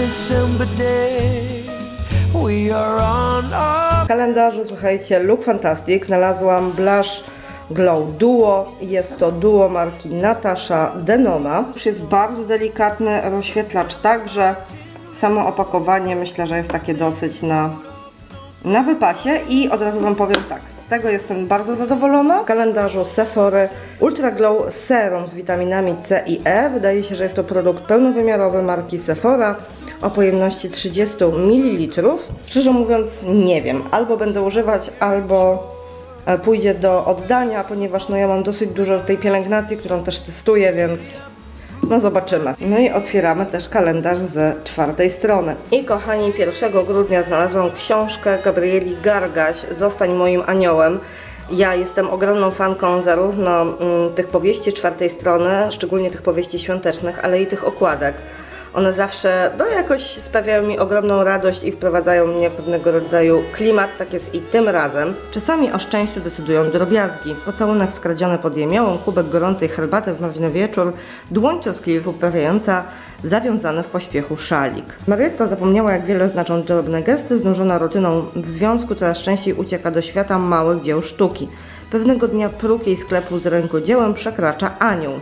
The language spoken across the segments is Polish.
December day. We are on our W kalendarzu, słuchajcie, Look Fantastic znalazłam Blush Glow Duo. Jest to duo marki Natasha Denona. Już jest bardzo delikatny rozświetlacz, także samo opakowanie myślę, że jest takie dosyć na, na wypasie i od razu Wam powiem tak, z tego jestem bardzo zadowolona. W kalendarzu Sephory Ultra Glow Serum z witaminami C i E. Wydaje się, że jest to produkt pełnowymiarowy marki Sephora o pojemności 30 ml. Szczerze mówiąc nie wiem, albo będę używać, albo e, pójdzie do oddania, ponieważ no ja mam dosyć dużo tej pielęgnacji, którą też testuję, więc no zobaczymy. No i otwieramy też kalendarz z czwartej strony. I kochani, 1 grudnia znalazłam książkę Gabrieli Gargaś Zostań moim aniołem. Ja jestem ogromną fanką zarówno mm, tych powieści czwartej strony, szczególnie tych powieści świątecznych, ale i tych okładek. One zawsze no, jakoś sprawiają mi ogromną radość i wprowadzają mnie w pewnego rodzaju klimat, tak jest i tym razem. Czasami o szczęściu decydują drobiazgi. Pocałunek skradziony pod jemiołą, kubek gorącej herbaty w marny wieczór, dłoń troskliwie uprawiająca zawiązany w pośpiechu szalik. Marietta zapomniała, jak wiele znaczą drobne gesty, znużona rutyną w związku coraz częściej ucieka do świata małych dzieł sztuki. Pewnego dnia próg jej sklepu z rękodziełem przekracza anioł.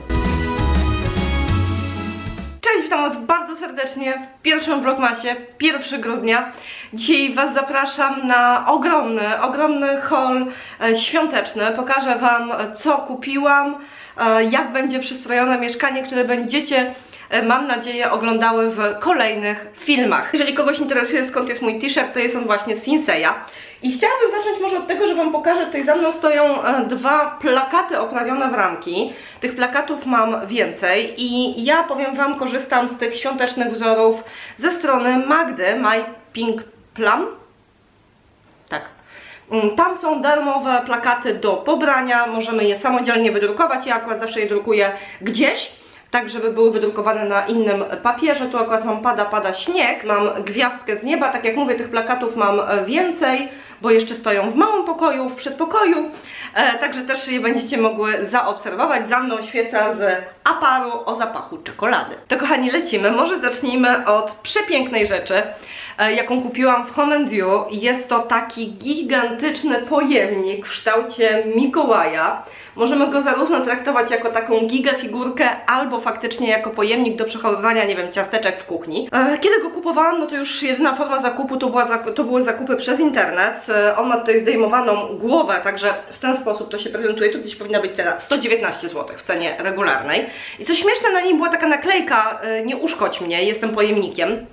Witam Was bardzo serdecznie w pierwszym vlogmasie, 1 grudnia. Dzisiaj Was zapraszam na ogromny, ogromny haul e, świąteczny. Pokażę Wam, co kupiłam, e, jak będzie przystrojone mieszkanie, które będziecie, mam nadzieję, oglądały w kolejnych filmach. Jeżeli kogoś interesuje, skąd jest mój t-shirt, to jest on właśnie z Sinseya. I chciałabym zacząć może od tego, że Wam pokażę, tutaj za mną stoją e, dwa plakaty oprawione w ramki. Tych plakatów mam więcej i ja powiem Wam, korzystam z tych świątecznych wzorów ze strony Magdy, My Pink Plum. Tak. Mm, Tam są darmowe plakaty do pobrania, możemy je samodzielnie wydrukować. Ja akurat zawsze je drukuję gdzieś, tak żeby były wydrukowane na innym papierze. Tu akurat mam pada, pada śnieg, mam gwiazdkę z nieba. Tak jak mówię, tych plakatów mam e, więcej, bo jeszcze stoją w małym pokoju, w przedpokoju. E, także też je będziecie mogły zaobserwować. Za mną świeca z aparu o zapachu czekolady. To kochani, lecimy. Może zacznijmy od przepięknej rzeczy, jaką kupiłam w Home and You. Jest to taki gigantyczny pojemnik w kształcie Mikołaja. Możemy go zarówno traktować jako taką gigafigurkę, albo faktycznie jako pojemnik do przechowywania, nie wiem, ciasteczek w kuchni. E, Kiedy go kupowałam, no to już jedyna forma zakupu to, była, to były zakupy przez internet. E, On ma tutaj zdejmowaną głowę, także w ten sposób to się prezentuje. Tu gdzieś powinna być cena 119 zł w cenie regularnej. I co śmieszne, na niej była taka naklejka, e, nie uszkodź mnie, jestem pojemnikiem.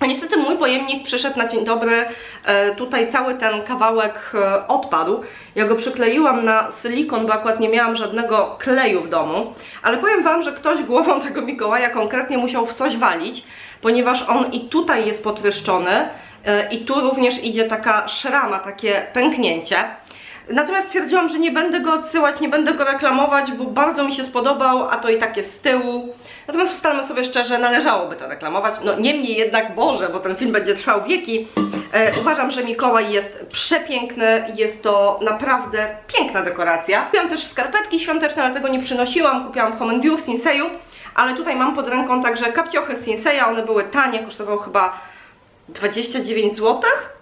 A niestety mój pojemnik przyszedł na dzień dobry, e, tutaj cały ten kawałek e, odpadł. Ja go przykleiłam na silikon, bo akurat nie miałam żadnego kleju w domu. Ale powiem Wam, że ktoś głową tego Mikołaja konkretnie musiał w coś walić, ponieważ on i tutaj jest potryszczony e, i tu również idzie taka szrama, takie pęknięcie. Natomiast stwierdziłam, że nie będę go odsyłać, nie będę go reklamować, bo bardzo mi się spodobał, a to i tak jest z tyłu. Natomiast ustalmy sobie szczerze, należałoby to reklamować. No niemniej jednak, Boże, bo ten film będzie trwał wieki. E, uważam, że Mikołaj jest przepiękny, jest to naprawdę piękna dekoracja. Kupiłam też skarpetki świąteczne, ale tego nie przynosiłam. Kupiłam w Home View w Sinseyu, ale tutaj mam pod ręką także kapciochy z Sinseya. One były tanie, kosztowały chyba 29 złotych.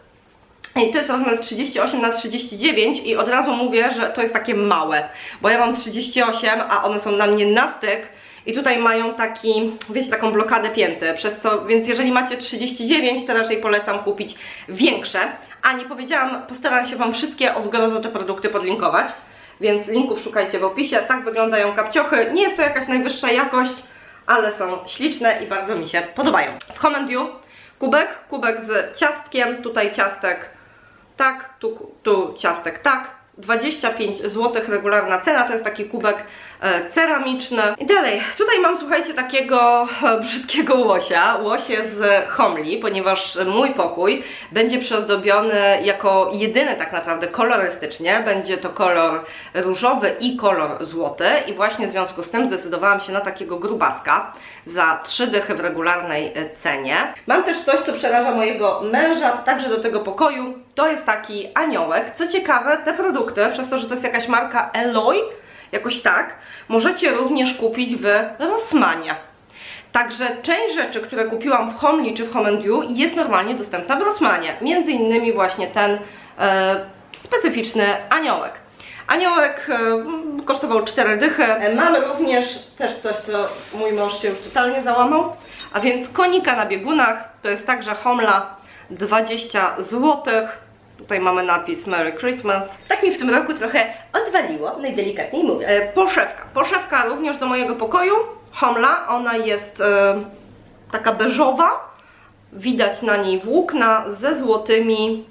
I to jest rozmiar 38 na 39 i od razu mówię, że to jest takie małe, bo ja mam 38, a one są na mnie na styk i tutaj mają taki, wiecie, taką blokadę pięty, przez co, więc jeżeli macie 39, to raczej polecam kupić większe. A nie powiedziałam, postaram się Wam wszystkie o te produkty podlinkować, więc linków szukajcie w opisie. Tak wyglądają kapciochy. Nie jest to jakaś najwyższa jakość, ale są śliczne i bardzo mi się podobają. W View kubek, kubek z ciastkiem, tutaj ciastek tak, tu, tu ciastek tak. 25 zł regularna cena, to jest taki kubek e, ceramiczny. I dalej, tutaj mam, słuchajcie, takiego e, brzydkiego łosia, łosie z Homli, ponieważ mój pokój będzie przyozdobiony jako jedyny tak naprawdę kolorystycznie. Będzie to kolor różowy i kolor złoty i właśnie w związku z tym zdecydowałam się na takiego grubaska za 3 dychy w regularnej e, cenie. Mam też coś, co przeraża mojego męża, także do tego pokoju. To jest taki aniołek. Co ciekawe, te produkty, przez to, że to jest jakaś marka Eloy, jakoś tak, możecie również kupić w Rossmanie. Także część rzeczy, które kupiłam w Homely czy w Home You jest normalnie dostępna w Rossmanie. Między innymi właśnie ten e, specyficzny aniołek. Aniołek e, kosztował 4 dychy. E, Mamy również też coś, co mój mąż się już totalnie załamał, a więc konika na biegunach. To jest także Homla 20 zł. Tutaj mamy napis Merry Christmas. Tak mi w tym roku trochę odwaliło, najdelikatniej mówię. E, poszewka. Poszewka również do mojego pokoju. Homla, ona jest e, taka beżowa. Widać na niej włókna ze złotymi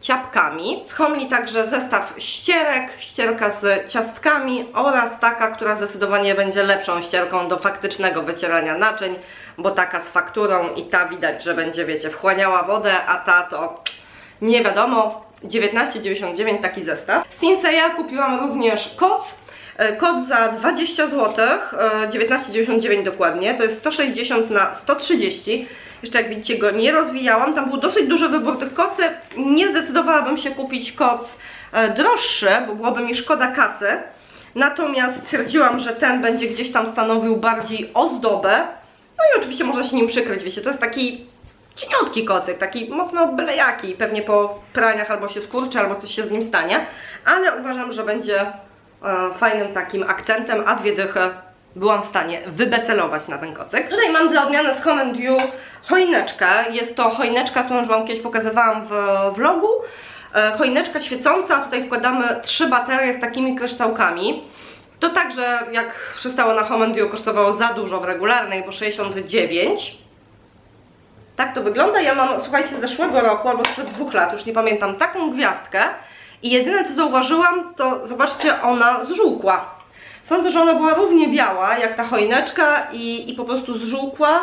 ciapkami. Z Homli także zestaw ścierek, ścierka z ciastkami oraz taka, która zdecydowanie będzie lepszą ścierką do faktycznego wycierania naczyń, bo taka z fakturą i ta widać, że będzie, wiecie, wchłaniała wodę, a ta to nie wiadomo. 19,99 taki zestaw. Z Sinseya kupiłam również koc. E, Kod za 20 zł, e, 19,99 dokładnie, to jest 160 na 130. Jeszcze jak widzicie go nie rozwijałam, tam był dosyć duży wybór tych kocy. Nie zdecydowałabym się kupić koc e, droższy, bo byłoby mi szkoda kasy. Natomiast stwierdziłam, że ten będzie gdzieś tam stanowił bardziej ozdobę. No i oczywiście można się nim przykryć, wiecie, to jest taki cieniutki kocyk, taki mocno byle jaki, pewnie po praniach albo się skurczy, albo coś się z nim stanie, ale uważam, że będzie e, fajnym takim akcentem, a dwie dychy byłam w stanie wybecelować na ten kocyk. Tutaj mam dla odmiany z Home You choineczkę, jest to choineczka, którą już Wam kiedyś pokazywałam w vlogu, E, choineczka świecąca, tutaj wkładamy trzy baterie z takimi kryształkami. To także, jak przystało na Home You, kosztowało za dużo w regularnej, bo 69. Tak to wygląda. Ja mam, słuchajcie, z zeszłego roku albo sprzed dwóch lat, już nie pamiętam, taką gwiazdkę. I jedyne co zauważyłam, to zobaczcie, ona zżółkła. Sądzę, że ona była równie biała jak ta choineczka i, i po prostu zżółkła.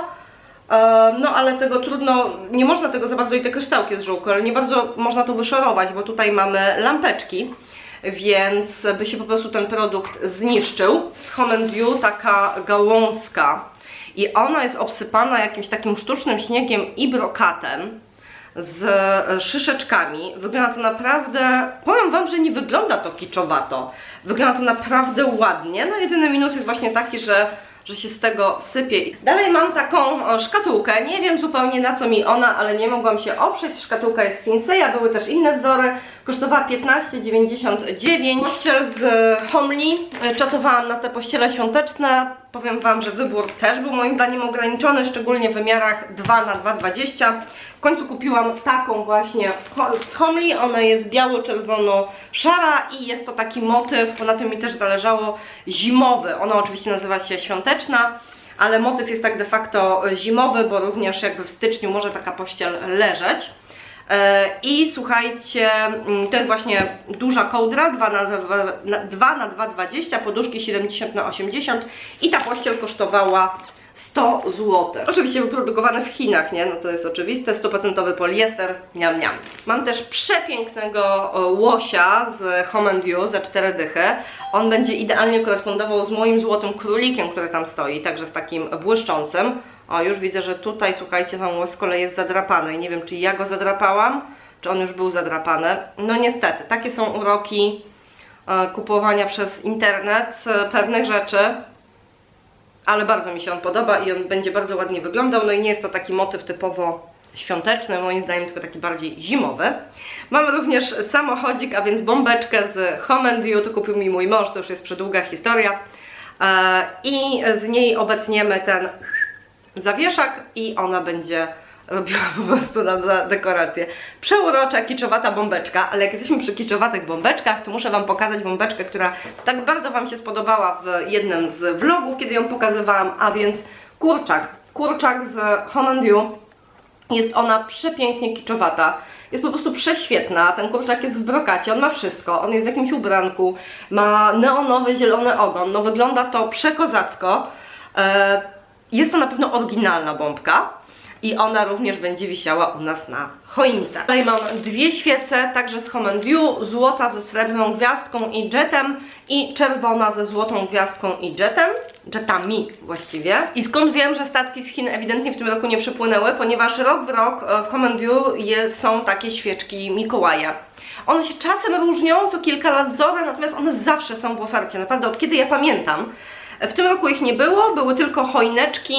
E, No ale tego trudno, nie można tego za bardzo i te kryształki zżółkły, ale nie bardzo można to wyszorować, bo tutaj mamy lampeczki, więc by się po prostu ten produkt zniszczył. Z Home taka gałązka i ona jest obsypana jakimś takim sztucznym śniegiem i brokatem z e, szyszeczkami. Wygląda to naprawdę, powiem Wam, że nie wygląda to kiczowato. Wygląda to naprawdę ładnie. No jedyny minus jest właśnie taki, że że się z tego sypie. Dalej mam taką e, szkatułkę, nie wiem zupełnie na co mi ona, ale nie mogłam się oprzeć. Szkatułka jest Sinseya, były też inne wzory. Kosztowała 15,99. Pościel z. E, Czatowałam na te pościele świąteczne. Powiem Wam, że wybór też był moim zdaniem ograniczony, szczególnie w wymiarach 2 na 2,20. W końcu kupiłam taką właśnie z Homli. Ona jest biało-czerwono-szara i jest to taki motyw, bo na tym mi też zależało, zimowy. Ona oczywiście nazywa się świąteczna, ale motyw jest tak de facto zimowy, bo również jakby w styczniu może taka pościel leżeć. E, I słuchajcie, mm, to jest właśnie duża kołdra 2 na 2, na 2 na 2,20, poduszki 70 na 80 i ta pościel kosztowała 100 zł. Oczywiście wyprodukowane w Chinach, nie? No to jest oczywiste, 100% poliester, niam niam. Mam też przepięknego e, łosia z Home and You za 4 dychy. On będzie idealnie korespondował z moim złotym królikiem, który tam stoi, także z takim błyszczącym. O, już widzę, że tutaj, słuchajcie, łos z kolei jest zadrapany i nie wiem, czy ja go zadrapałam, czy on już był zadrapany. No niestety, takie są uroki e, kupowania przez internet e, pewnych rzeczy ale bardzo mi się on podoba i on będzie bardzo ładnie wyglądał. No i nie jest to taki motyw typowo świąteczny, moim zdaniem tylko taki bardziej zimowy. Mam również samochodzik, a więc bombeczkę z Home and You, to kupił mi mój mąż, to już jest przedługa historia. E, I z niej obecniemy ten zawieszak i ona będzie robiła po prostu nam dekorację. Przeurocza, kiczowata bombeczka, ale jak jesteśmy przy kiczowatych bombeczkach, to muszę Wam pokazać bombeczkę, która tak bardzo Wam się spodobała w jednym z vlogów, kiedy ją pokazywałam, a więc kurczak. Kurczak z Home. Jest ona przepięknie kiczowata. Jest po prostu prześwietna. Ten kurczak jest w brokacie, on ma wszystko. On jest w jakimś ubranku, ma neonowy, zielony ogon. No wygląda to przekozacko. E, Jest to na pewno oryginalna bombka. I ona również będzie wisiała u nas na choince. Tutaj mam dwie świece, także z Home You, złota ze srebrną gwiazdką i jetem i czerwona ze złotą gwiazdką i jetem, jetami właściwie. I skąd wiem, że statki z Chin ewidentnie w tym roku nie przypłynęły, ponieważ rok w rok e, w Home je, są takie świeczki Mikołaja. One się czasem różnią, co kilka lat wzorem, natomiast one zawsze są w ofercie, naprawdę od kiedy ja pamiętam. W tym roku ich nie było, były tylko choineczki,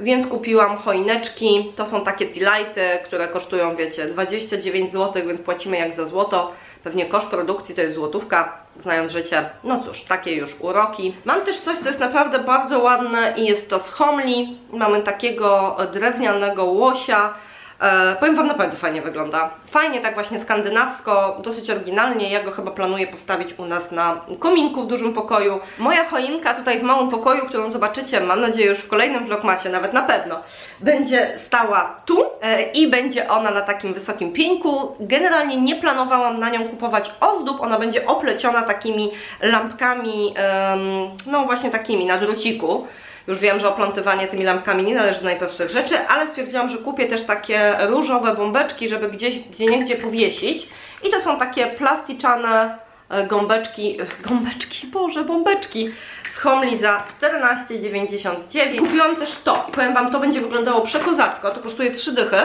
więc kupiłam choineczki. To są takie T-lighty, które kosztują, wiecie, 29 zł, więc płacimy jak za złoto. Pewnie koszt produkcji to jest złotówka, znając życie. No cóż, takie już uroki. Mam też coś, co jest naprawdę bardzo ładne i jest to z Homli. Mamy takiego drewnianego łosia. E, powiem Wam, naprawdę fajnie wygląda. Fajnie, tak właśnie skandynawsko, dosyć oryginalnie. Ja go chyba planuję postawić u nas na kominku w dużym pokoju. Moja choinka tutaj w małym pokoju, którą zobaczycie, mam nadzieję, już w kolejnym vlogmasie, nawet na pewno, będzie stała tu e, i będzie ona na takim wysokim pieńku. Generalnie nie planowałam na nią kupować ozdób, ona będzie opleciona takimi lampkami, no właśnie takimi na druciku. Już wiem, że oplątywanie tymi lampkami nie należy do najprostszych rzeczy, ale stwierdziłam, że kupię też takie różowe bombeczki, żeby gdzieś, gdzie niegdzie powiesić. I to są takie plasticzane e, gąbeczki, gąbeczki, boże, bombeczki z Homli za 14,99. Kupiłam też to i powiem Wam, to będzie wyglądało przekozacko, to kosztuje 3 dychy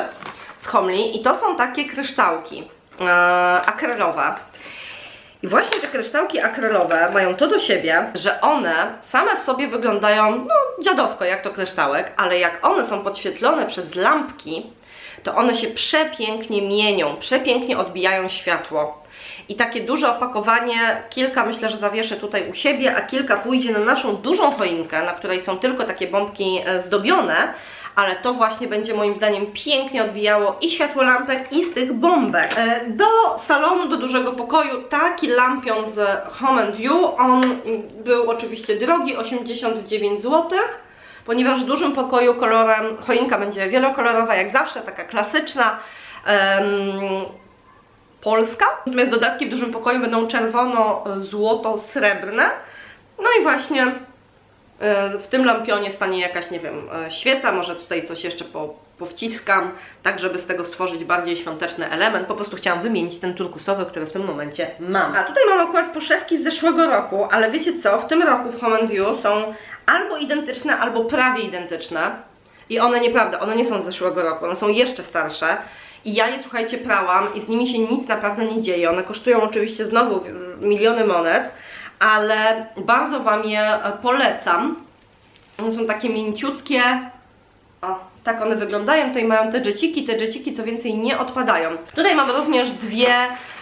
z Homli i to są takie kryształki e, akrylowe. I właśnie te kryształki akrylowe mają to do siebie, że one same w sobie wyglądają, no dziadowsko jak to kryształek, ale jak one są podświetlone przez lampki, to one się przepięknie mienią, przepięknie odbijają światło. I takie duże opakowanie, kilka myślę, że zawieszę tutaj u siebie, a kilka pójdzie na naszą dużą choinkę, na której są tylko takie bombki e, zdobione, ale to właśnie będzie moim zdaniem pięknie odbijało i światło lampek i z tych bombek. E, Do salonu, do dużego pokoju taki lampion z Home You, on był oczywiście drogi, 89 zł. Ponieważ w dużym pokoju kolorem choinka będzie wielokolorowa jak zawsze, taka klasyczna. polska. Natomiast dodatki w dużym pokoju będą czerwono-złoto-srebrne. No i właśnie w tym lampionie stanie jakaś, nie wiem, e, świeca, może tutaj coś jeszcze po, powciskam, tak żeby z tego stworzyć bardziej świąteczny element. Po prostu chciałam wymienić ten turkusowy, który w tym momencie mam. A tutaj mam akurat poszewki z zeszłego roku, ale wiecie co, w tym roku w Home You są albo identyczne, albo prawie identyczne. I one nieprawda, one nie są z zeszłego roku, one są jeszcze starsze. I ja je, słuchajcie, prałam i z nimi się nic naprawdę nie dzieje. One kosztują oczywiście znowu miliony monet, ale bardzo Wam je polecam. One są takie mięciutkie. O, tak one wyglądają. Tutaj mają te dżeciki. Te dżeciki co więcej nie odpadają. Tutaj mamy również dwie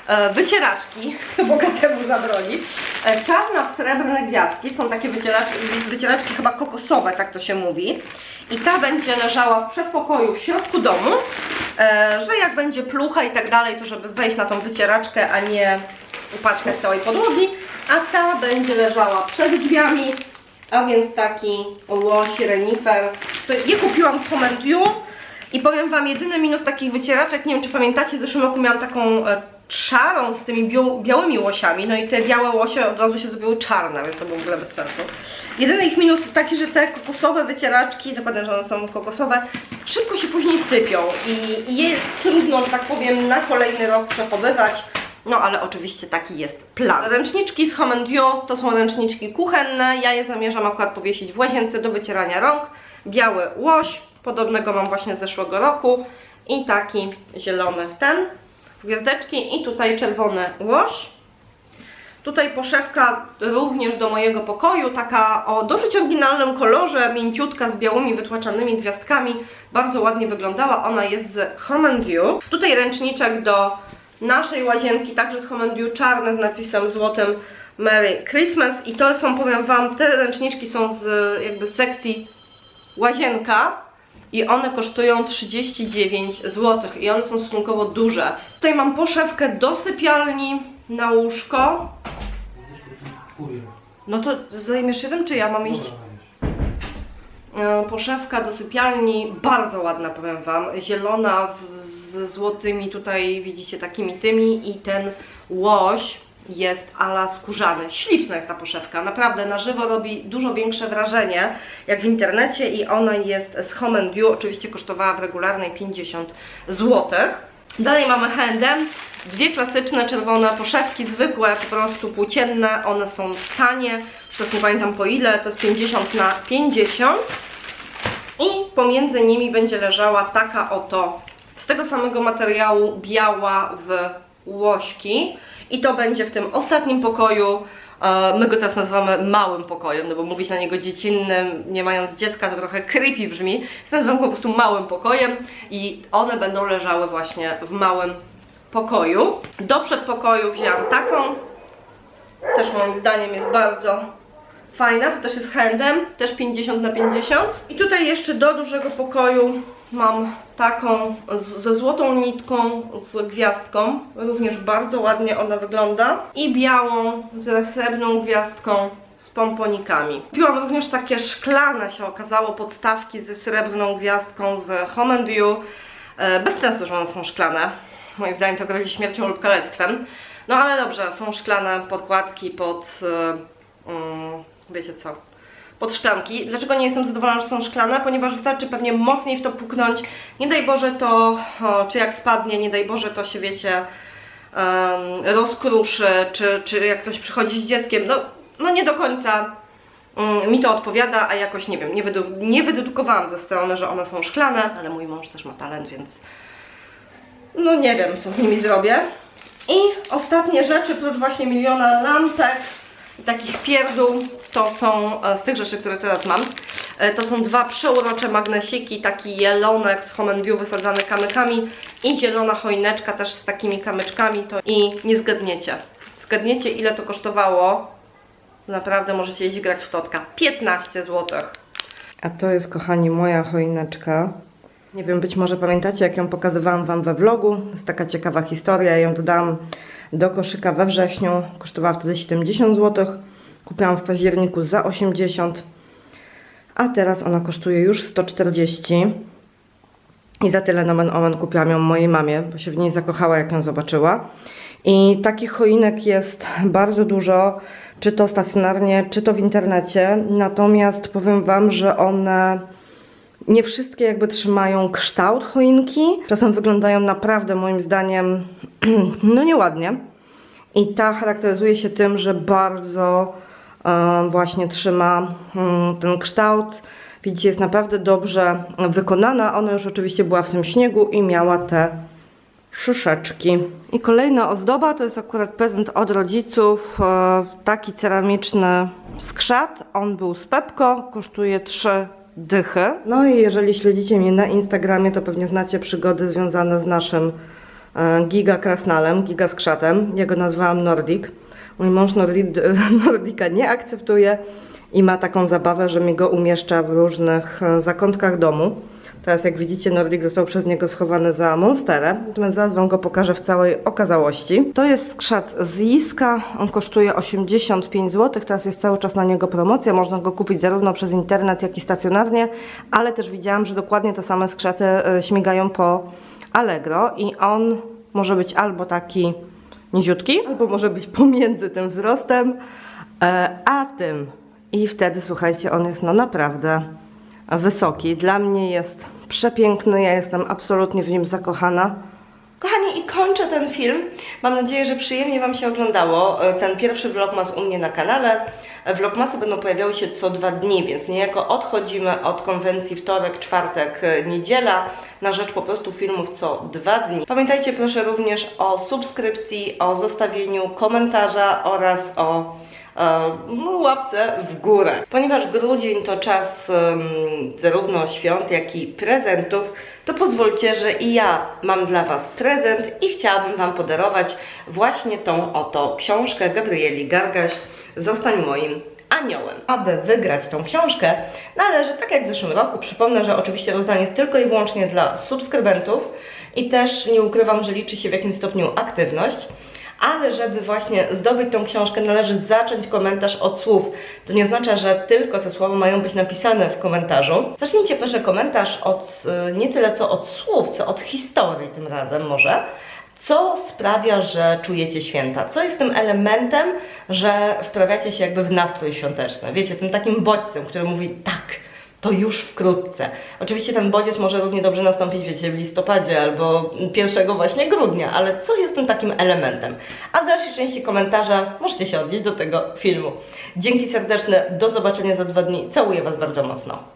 e, wycieraczki, kto bogatemu zabroni. E, czarna w srebrne gwiazdki. Są takie wycieraczki, wycieraczki chyba kokosowe, tak to się mówi. I ta będzie leżała w przedpokoju w środku domu, e, że jak będzie plucha i tak dalej, to żeby wejść na tą wycieraczkę, a nie upaczkać całej podłogi. A ta będzie leżała przed drzwiami, a więc taki łoś, renifer. To je kupiłam w You i powiem Wam, jedyny minus takich wycieraczek, nie wiem czy pamiętacie, w zeszłym roku miałam taką e, szarą z tymi biał, białymi łosiami, no i te białe łosie od razu się zrobiły czarne, więc to było w ogóle bez sensu. Jedyny ich minus taki, że te kokosowe wycieraczki, zakładam, że one są kokosowe, szybko się później sypią i, i je jest trudno, że tak powiem, na kolejny rok przechowywać. No ale oczywiście taki jest plan. Ręczniczki z Home You to są ręczniczki kuchenne. Ja je zamierzam akurat powiesić w łazience do wycierania rąk. Biały łoś, podobnego mam właśnie z zeszłego roku. I taki zielony w ten. Gwiazdeczki i tutaj czerwony łoś. Tutaj poszewka również do mojego pokoju, taka o dosyć oryginalnym kolorze, mięciutka z białymi wytłaczanymi gwiazdkami. Bardzo ładnie wyglądała, ona jest z Home You. Tutaj ręczniczek do naszej łazienki, także z Home czarne z napisem złotym Merry Christmas. I to są, powiem Wam, te ręczniczki są z jakby sekcji łazienka i one kosztują 39 zł i one są stosunkowo duże. Tutaj mam poszewkę do sypialni na łóżko. No to zajmiesz się tym, czy ja mam iść? E, Poszewka do sypialni, bardzo ładna powiem Wam, zielona z złotymi tutaj widzicie takimi tymi i ten łoś jest ala skórzany. Śliczna jest ta poszewka, naprawdę na żywo robi dużo większe wrażenie jak w internecie i ona jest z Home and You, oczywiście kosztowała w regularnej 50 zł. Dalej mamy H&M, dwie klasyczne czerwone poszewki, zwykłe, po prostu płócienne, one są tanie, już teraz nie pamiętam po ile, to jest 50 na 50 i pomiędzy nimi będzie leżała taka oto, z tego samego materiału, biała w łośki i to będzie w tym ostatnim pokoju E, My go teraz nazywamy małym pokojem, no bo mówić na niego dziecinnym, nie mając dziecka, to trochę creepy brzmi. Nazywam go po prostu małym pokojem i one będą leżały właśnie w małym pokoju. Do przedpokoju wzięłam taką, też moim zdaniem jest bardzo fajna, to też jest handem, też 50 na 50. I tutaj jeszcze do dużego pokoju mam taką z, ze złotą nitką, z gwiazdką, również bardzo ładnie ona wygląda. I białą ze srebrną gwiazdką z pomponikami. Kupiłam również takie szklane, się okazało, podstawki ze srebrną gwiazdką z Home and You. E, Bez sensu, że one są szklane. Moim zdaniem to grozi śmiercią lub kalectwem. No ale dobrze, są szklane podkładki pod, e, mm, wiecie co, pod szklanki. Dlaczego nie jestem zadowolona, że są szklane? Ponieważ wystarczy pewnie mocniej w to puknąć. Nie daj Boże to, o, czy jak spadnie, nie daj Boże to się, wiecie, em, rozkruszy, czy, czy jak ktoś przychodzi z dzieckiem. No, no nie do końca mm, mi to odpowiada, a jakoś nie wiem, nie, wydu nie wydedukowałam ze strony, że one są szklane, ale mój mąż też ma talent, więc no nie wiem, co z nimi zrobię. I ostatnie rzeczy, prócz właśnie miliona lampek takich pierdół, to są e, z tych rzeczy, które teraz mam, e, to są dwa przeurocze magnesiki, taki jelonek z Home and View wysadzany kamykami i zielona choineczka też z takimi kamyczkami. To... I nie zgadniecie. Zgadniecie ile to kosztowało? Naprawdę możecie iść grać w totka. 15 zł. A to jest, kochani, moja choineczka. Nie wiem, być może pamiętacie, jak ją pokazywałam Wam we vlogu. To jest taka ciekawa historia. Ja ją dodałam do koszyka we wrześniu. Kosztowała wtedy 70 zł. Kupiłam w październiku za 80 a teraz ona kosztuje już 140 i za tyle nomen omen kupiłam ją mojej mamie, bo się w niej zakochała jak ją zobaczyła i takich choinek jest bardzo dużo, czy to stacjonarnie, czy to w internecie, natomiast powiem Wam, że one nie wszystkie jakby trzymają kształt choinki. Czasem wyglądają naprawdę moim zdaniem no nieładnie. I ta charakteryzuje się tym, że bardzo e, właśnie trzyma mm, ten kształt. Widzicie, jest naprawdę dobrze wykonana. Ona już oczywiście była w tym śniegu i miała te szyszeczki. I kolejna ozdoba to jest akurat prezent od rodziców. e, Taki ceramiczny skrzat. On był z Pepko, kosztuje 3 dychy. No i jeżeli śledzicie mnie na Instagramie, to pewnie znacie przygody związane z naszym giga krasnalem, giga skrzatem. Ja go nazwałam Nordic. Mój mąż Nordi Nordika nie akceptuje i ma taką zabawę, że mi go umieszcza w różnych e, zakątkach domu. Teraz jak widzicie Nordic został przez niego schowany za monsterę, natomiast zaraz Wam go pokażę w całej okazałości. To jest skrzat z Jiska, on kosztuje 85 zł, teraz jest cały czas na niego promocja, można go kupić zarówno przez internet, jak i stacjonarnie, ale też widziałam, że dokładnie te same skrzaty e, śmigają po Allegro i on może być albo taki niziutki, albo może być pomiędzy tym wzrostem, e, a tym. I wtedy, słuchajcie, on jest no naprawdę wysoki. Dla mnie jest przepiękny, ja jestem absolutnie w nim zakochana. Kochani, i kończę ten film. Mam nadzieję, że przyjemnie Wam się oglądało. E, Ten pierwszy vlogmas u mnie na kanale. E, Vlogmasy będą pojawiały się co dwa dni, więc niejako odchodzimy od konwencji wtorek, czwartek, e, niedziela na rzecz po prostu filmów co dwa dni. Pamiętajcie proszę również o subskrypcji, o zostawieniu komentarza oraz o no, łapce w górę. Ponieważ grudzień to czas em, zarówno świąt, jak i prezentów, to pozwólcie, że i ja mam dla Was prezent i chciałabym Wam podarować właśnie tą oto książkę Gabrieli Gargaś Zostań moim aniołem. Aby wygrać tą książkę, należy, tak jak w zeszłym roku, przypomnę, że oczywiście rozdanie jest tylko i wyłącznie dla subskrybentów i też nie ukrywam, że liczy się w jakimś stopniu aktywność ale żeby właśnie zdobyć tą książkę, należy zacząć komentarz od słów. To nie oznacza, że tylko te słowa mają być napisane w komentarzu. Zacznijcie proszę komentarz od y, nie tyle co od słów, co od historii tym razem może. Co sprawia, że czujecie święta? Co jest tym elementem, że wprawiacie się jakby w nastrój świąteczny? Wiecie, tym takim bodźcem, który mówi tak, to już wkrótce. Oczywiście ten bodziec może równie dobrze nastąpić, wiecie, w listopadzie albo 1 właśnie grudnia, ale co jest tym takim elementem? A w dalszej części komentarza możecie się odnieść do tego filmu. Dzięki serdeczne, do zobaczenia za dwa dni. Całuję Was bardzo mocno.